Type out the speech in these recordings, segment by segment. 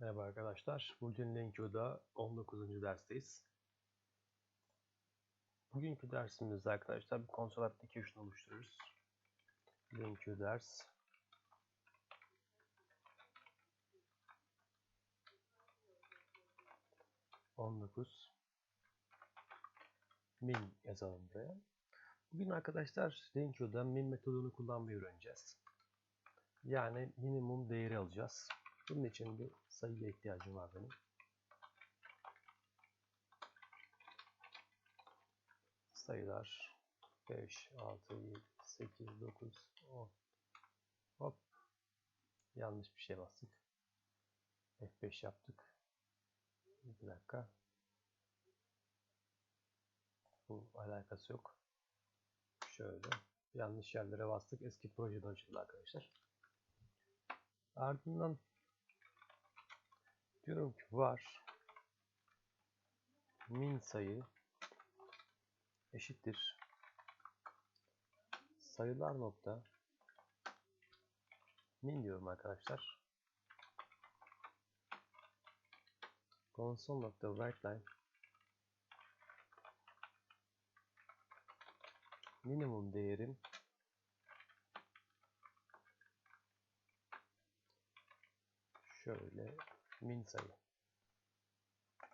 Merhaba arkadaşlar. Bugün LinkU'da 19. dersteyiz. Bugünkü dersimizde arkadaşlar bir konsol application oluşturuyoruz. LinkU ders. On dokuz. Min yazalım buraya. Bugün arkadaşlar LinkU'da min metodunu kullanmayı öğreneceğiz. Yani minimum değeri alacağız. Bunun için bir sayıya ihtiyacım var benim. Sayılar 5, 6, 7, 8, 9, 10. Hop. Yanlış bir şey bastık. F5 yaptık. Bir dakika. Bu alakası yok. Şöyle. Yanlış yerlere bastık. Eski projede açıldı arkadaşlar. Ardından diyorum ki var. Min sayı eşittir. Sayılar nokta. Min diyorum arkadaşlar. Console nokta writeline minimum değerim şöyle min sayı.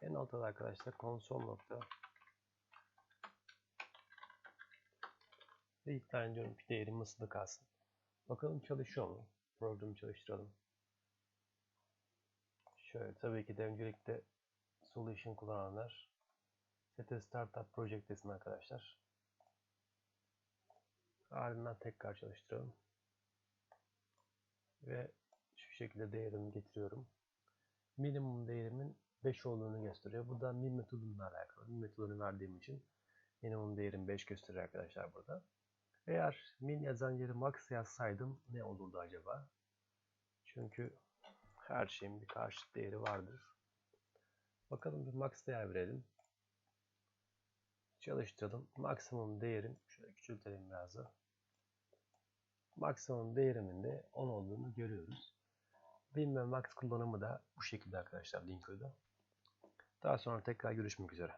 En altta da arkadaşlar konsol nokta ve ilk tane diyorum ki değerim ısılı kalsın. Bakalım çalışıyor mu? Programı çalıştıralım. Şöyle tabii ki de öncelikle solution kullananlar set startup project arkadaşlar. Ardından tekrar çalıştıralım. Ve şu şekilde değerimi getiriyorum. Minimum değerimin 5 olduğunu gösteriyor. Bu da min metodunla alakalı. Min metodunu verdiğim için minimum değerim 5 gösteriyor arkadaşlar burada. Eğer min yazan yeri max yazsaydım ne olurdu acaba? Çünkü her şeyin bir karşıt değeri vardır. Bakalım bir max değer verelim. Çalıştıralım. Maksimum değerim, şöyle küçültelim biraz da. Maksimum değerimin de 10 olduğunu görüyoruz. Bin ve max kullanımı da bu şekilde arkadaşlar Linko'da. Daha sonra tekrar görüşmek üzere.